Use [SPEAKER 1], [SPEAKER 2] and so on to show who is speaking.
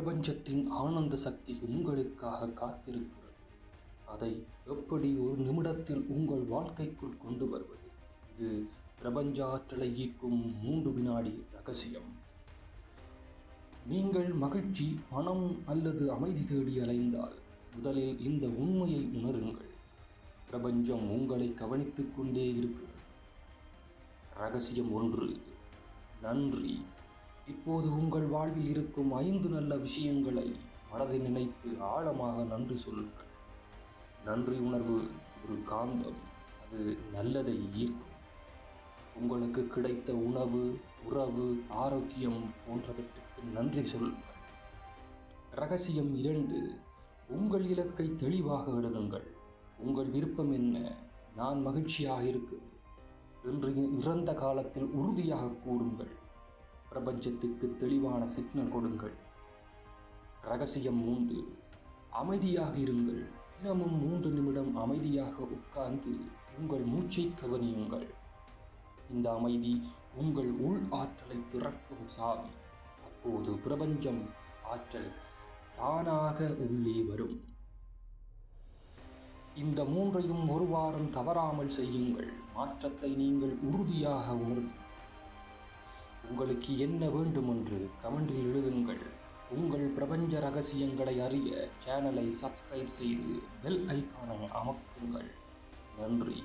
[SPEAKER 1] பிரபஞ்சத்தின் ஆனந்த சக்தி உங்களுக்காக காத்திருக்கிறது. அதை எப்படி ஒரு நிமிடத்தில் உங்கள் வாழ்க்கைக்குள் கொண்டு வருவது? இது பிரபஞ்ச ஆற்றலை ஈர்க்கும் மூன்று வினாடி ரகசியம். நீங்கள் மகிழ்ச்சி பணம் அல்லது அமைதி தேடி அலைந்தால் முதலில் இந்த உண்மையை உணருங்கள். பிரபஞ்சம் உங்களை கவனித்துக் கொண்டே இருக்கிறது. ரகசியம் ஒன்று நன்றி. இப்போது உங்கள் வாழ்வில் இருக்கும் ஐந்து நல்ல விஷயங்களை மனதில் நினைத்து ஆழமாக நன்றி சொல்லுங்கள். நன்றி உணர்வு ஒரு காந்தம். அது நல்லதை ஈர்க்கும். உங்களுக்கு கிடைத்த உணவு உறவு ஆரோக்கியம் போன்றவற்றுக்கு நன்றி சொல்லுங்கள். ரகசியம் இரண்டு உங்கள் இலக்கை தெளிவாக எழுதுங்கள். உங்கள் விருப்பம் என்ன? நான் மகிழ்ச்சியாக இருக்கிறேன். என்று இறந்த காலத்தில் உறுதியாக கூறுங்கள். பிரபஞ்சத்துக்கு தெளிவான சிக்னல் கொடுங்கள். ரகசியம் மூன்று. அமைதியாக இருங்கள். தினமும் மூன்று நிமிடம் அமைதியாக உட்கார்ந்து உங்கள் மூச்சை கவனியுங்கள். இந்த அமைதி உங்கள் உள் ஆற்றலை திறக்கும் சாவி. அப்போது பிரபஞ்சம் ஆற்றல் தானாக உள்ளே வரும். இந்த மூன்றையும் ஒரு வாரம் தவறாமல் செய்யுங்கள். மாற்றத்தை நீங்கள் உறுதியாக உணரும் உங்களுக்கு என்ன வேண்டும் என்று கமெண்டில் எழுதுங்கள். உங்கள் பிரபஞ்ச ரகசியங்களை அறிய சேனலை சப்ஸ்கிரைப் செய்து பெல் ஐக்கானை அமக்குங்கள் நன்றி.